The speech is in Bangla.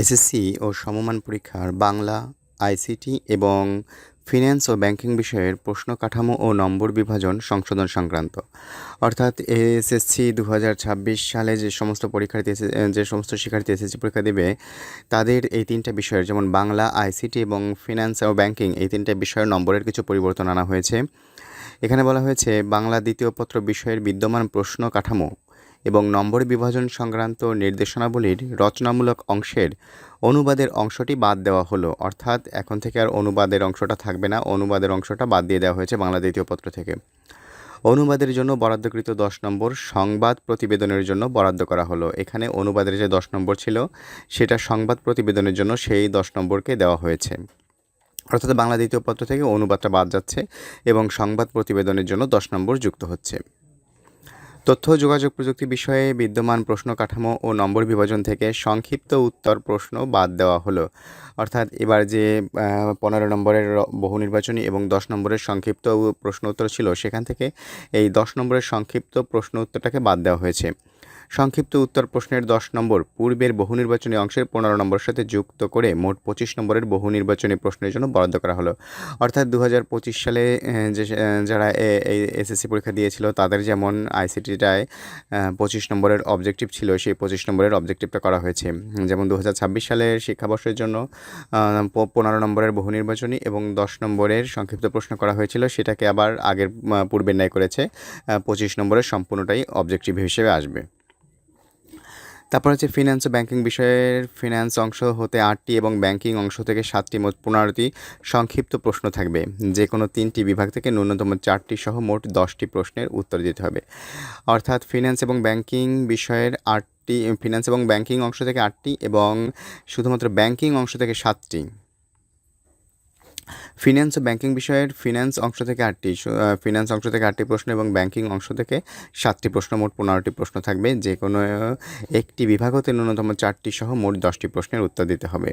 এসএসসি ও সমমান পরীক্ষার বাংলা, আইসিটি এবং ফিন্যান্স ও ব্যাংকিং বিষয়ের প্রশ্ন কাঠামো ও নম্বর বিভাজন সংশোধন সংক্রান্ত। অর্থাৎ এসএসসি দু হাজার ছাব্বিশ সালে যে সমস্ত পরীক্ষার্থী যে সমস্ত শিক্ষার্থী এসএসসি পরীক্ষা দেবে, তাদের এই তিনটা বিষয়ের যেমন বাংলা, আইসিটি এবং ফিন্যান্স ও ব্যাংকিং, এই তিনটা বিষয়ের নম্বরের কিছু পরিবর্তন আনা হয়েছে। এখানে বলা হয়েছে, বাংলা দ্বিতীয় পত্র বিষয়ের বিদ্যমান প্রশ্ন কাঠামো এবং নম্বর বিভাজন সংক্রান্ত নির্দেশনাবলীর রচনামূলক অংশের অনুবাদের অংশটি বাদ দেওয়া হলো। অর্থাৎ এখন থেকে আর অনুবাদের অংশটা থাকবে না। অনুবাদের অংশটা বাদ দিয়ে দেওয়া হয়েছে বাংলা দ্বিতীয় পত্র থেকে। অনুবাদের জন্য বরাদ্দকৃত দশ নম্বর সংবাদ প্রতিবেদনের জন্য বরাদ্দ করা হলো। এখানে অনুবাদের যে দশ নম্বর ছিল, সেটা সংবাদ প্রতিবেদনের জন্য সেই দশ নম্বরকে দেওয়া হয়েছে। অর্থাৎ বাংলা দ্বিতীয় পত্র থেকে অনুবাদটা বাদ যাচ্ছে এবং সংবাদ প্রতিবেদনের জন্য দশ নম্বর যুক্ত হচ্ছে। তথ্য যোগাযোগ প্রযুক্তি বিষয়ে বিদ্যমান প্রশ্ন কাঠামো ও নম্বর বিভাজন থেকে সংক্ষিপ্ত উত্তর প্রশ্ন বাদ দেওয়া হলো। অর্থাৎ এবার যে পনেরো নম্বরের বহু নির্বাচনী এবং দশ নম্বরের সংক্ষিপ্ত প্রশ্ন উত্তর ছিল, সেখান থেকে এই দশ নম্বরের সংক্ষিপ্ত প্রশ্ন উত্তরটাকে বাদ দেওয়া হয়েছে। সংক্ষিপ্ত উত্তর প্রশ্নের দশ নম্বর, পূর্বের বহু নির্বাচনী অংশের পনেরো নম্বরের সাথে যুক্ত করে মোট পঁচিশ নম্বরের বহু নির্বাচনী প্রশ্নের জন্য বরাদ্দ করা হলো। অর্থাৎ দু হাজার পঁচিশ সালে যে যারা এই এসএসসি পরীক্ষা দিয়েছিল, তাদের যেমন আইসিটিটায় পঁচিশ নম্বরের অবজেক্টিভ ছিল, সেই পঁচিশ নম্বরের অবজেক্টিভটা করা হয়েছে। যেমন দু হাজার ছাব্বিশ সালের শিক্ষাবর্ষের জন্য পনেরো নম্বরের বহু নির্বাচনী এবং দশ নম্বরের সংক্ষিপ্ত প্রশ্ন করা হয়েছিল, সেটাকে আবার আগের পূর্বের ন্যায় করেছে পঁচিশ নম্বরের সম্পূর্ণটাই অবজেক্টিভ হিসেবে আসবে। তারপর হচ্ছে ফিনান্স ও ব্যাংকিং বিষয়ের ফিন্যান্স অংশ হতে আটটি এবং ব্যাংকিং অংশ থেকে সাতটি, মোট পনেরোটি সংক্ষিপ্ত প্রশ্ন থাকবে। যে কোনো তিনটি বিভাগ থেকে ন্যূনতম চারটি সহ মোট দশটি প্রশ্নের উত্তর দিতে হবে। অর্থাৎ ফিন্যান্স এবং ব্যাংকিং বিষয়ের আটটি ফিন্যান্স এবং ব্যাংকিং অংশ থেকে আটটি এবং শুধুমাত্র ব্যাংকিং অংশ থেকে সাতটি। ফিনান্স ও ব্যাংকিং বিষয়ের ফিন্যান্স অংশ থেকে আটটি ফিন্যান্স অংশ থেকে আটটি প্রশ্ন এবং ব্যাংকিং অংশ থেকে সাতটি প্রশ্ন, মোট পনেরোটি প্রশ্ন থাকবে। যে কোনো একটি বিভাগ হতে ন্যূনতম চারটি সহ মোট দশটি প্রশ্নের উত্তর দিতে হবে।